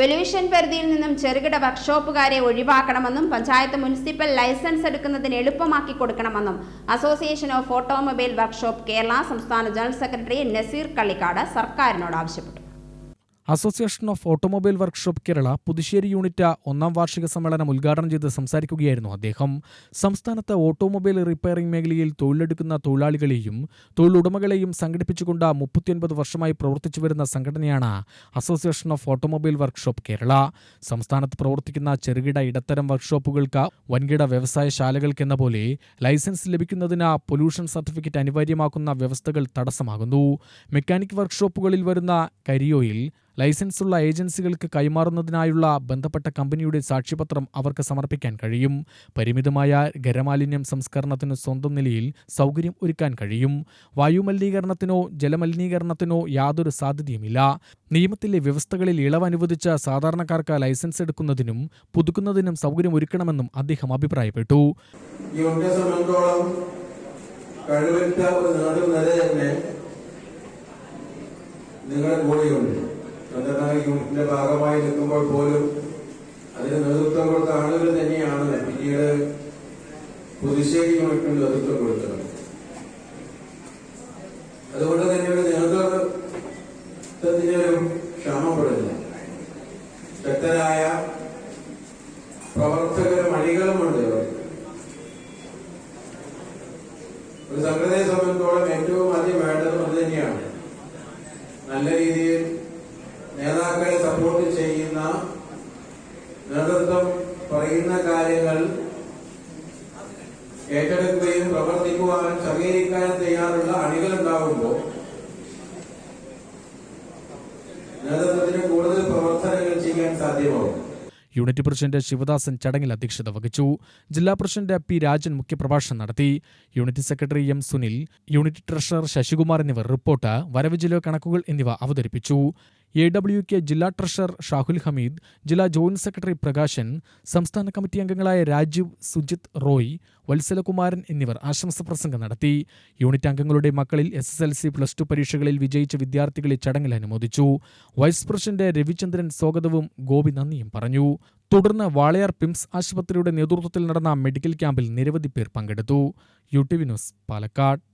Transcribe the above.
Pollution പരിധിയിൽ നിന്നും ചെറുകിട വർക്ക്ഷോപ്പുകാരെ ഒഴിവാക്കണമെന്നും പഞ്ചായത്ത് മുനിസിപ്പൽ ലൈസൻസ് എടുക്കുന്നതിന് എളുപ്പമാക്കി കൊടുക്കണമെന്നും association of automobile workshop Kerala സംസ്ഥാന ജനറൽ സെക്രട്ടറി നസീർ കള്ളിക്കാട് സർക്കാരിനോട് ആവശ്യപ്പെട്ടു. Association of automobile workshop Kerala Puthussery unit ഒന്നാം വാർഷിക സമ്മേളനം ഉദ്ഘാടനം ചെയ്ത് സംസാരിക്കുകയായിരുന്നു അദ്ദേഹം. സംസ്ഥാനത്ത് ഓട്ടോമൊബൈൽ റിപ്പയറിംഗ് മേഖലയിൽ തൊഴിലെടുക്കുന്ന തൊഴിലാളികളെയും തൊഴിലുടമകളെയും സംഘടിപ്പിച്ചുകൊണ്ട് മുപ്പത്തിയൊൻപത് വർഷമായി പ്രവർത്തിച്ചു വരുന്ന സംഘടനയാണ് association of automobile workshop Kerala. സംസ്ഥാനത്ത് പ്രവർത്തിക്കുന്ന ചെറുകിട ഇടത്തരം വർക്ക്ഷോപ്പുകൾക്ക് വൻകിട വ്യവസായശാലകൾക്കെന്ന പോലെ ലൈസൻസ് ലഭിക്കുന്നതിന് പൊല്യൂഷൻ സർട്ടിഫിക്കറ്റ് അനിവാര്യമാക്കുന്ന വ്യവസ്ഥകൾ തടസ്സമാകുന്നു. മെക്കാനിക് വർക്ക്ഷോപ്പുകളിൽ വരുന്ന കരിയോയിൽ ലൈസൻസുള്ള ഏജൻസികൾക്ക് കൈമാറുന്നതിനായുള്ള ബന്ധപ്പെട്ട കമ്പനിയുടെ സാക്ഷ്യപത്രം അവർക്ക് സമർപ്പിക്കാൻ കഴിയും. പരിമിതമായ ഖരമാലിന്യം സംസ്കരണത്തിന് സ്വന്തം നിലയിൽ സൗകര്യം ഒരുക്കാൻ കഴിയും. വായുമലിനീകരണത്തിനോ ജലമലിനീകരണത്തിനോ യാതൊരു സാധ്യതയുമില്ല. നിയമത്തിലെ വ്യവസ്ഥകളിൽ ഇളവ് അനുവദിച്ച സാധാരണക്കാർക്ക് ലൈസൻസ് എടുക്കുന്നതിനും പുതുക്കുന്നതിനും സൗകര്യം ഒരുക്കണമെന്നും അദ്ദേഹം അഭിപ്രായപ്പെട്ടു. കഴിവറ്റ ഒരു നാടും തന്നെ യൂണിറ്റിന്റെ ഭാഗമായി നിൽക്കുമ്പോൾ പോലും അതിന് നേതൃത്വം കൊടുത്ത ആളുകൾ തന്നെയാണ് പിന്നീട് പുതുശ്ശേരി യൂണിറ്റിന് നേതൃത്വം കൊടുത്തത്. അതുകൊണ്ട് ഏറ്റെടുക്കുകയും പ്രവർത്തിക്കുവാനും സഹകരിക്കാനും തയ്യാറുള്ള അണികൾ ഉണ്ടാകുമ്പോൾ നേതൃത്വത്തിന് കൂടുതൽ പ്രവർത്തനങ്ങൾ ചെയ്യാൻ സാധ്യമാകും. യൂണിറ്റ് പ്രസിഡന്റ് ശിവദാസൻ ചടങ്ങിൽ അധ്യക്ഷത വഹിച്ചു. ജില്ലാ പ്രസിഡന്റ് പി രാജൻ മുഖ്യപ്രഭാഷണം നടത്തി. Unit secretary M Sunil unit treasurer Sasikumar എന്നിവർ റിപ്പോർട്ട് വരവ് ജില്ലാ കണക്കുകൾ എന്നിവ അവതരിപ്പിച്ചു. എ ഡബ്ല്യു കെ ജില്ലാ ട്രഷറർ ഷാഹുൽ ഹമീദ് ജില്ലാ ജോയിന്റ് സെക്രട്ടറി പ്രകാശൻ സംസ്ഥാന കമ്മിറ്റി അംഗങ്ങളായ രാജീവ് സുജിത് റോയ് വത്സലകുമാരൻ എന്നിവർ ആശംസ പ്രസംഗം നടത്തി. യൂണിറ്റ് അംഗങ്ങളുടെ മക്കളിൽ S S L C plus two പരീക്ഷകളിൽ വിജയിച്ച വിദ്യാർത്ഥികളെ ചടങ്ങിൽ അനുമോദിച്ചു. വൈസ് പ്രസിഡന്റ് രവിചന്ദ്രൻ സ്വാഗതവും ഗോപി നന്ദിയും പറഞ്ഞു. തുടർന്ന് വാളയാർ പിംസ് ആശുപത്രിയുടെ നേതൃത്വത്തിൽ നടന്ന മെഡിക്കൽ ക്യാമ്പിൽ നിരവധി പേർ പങ്കെടുത്തു. U T V news Palakkad.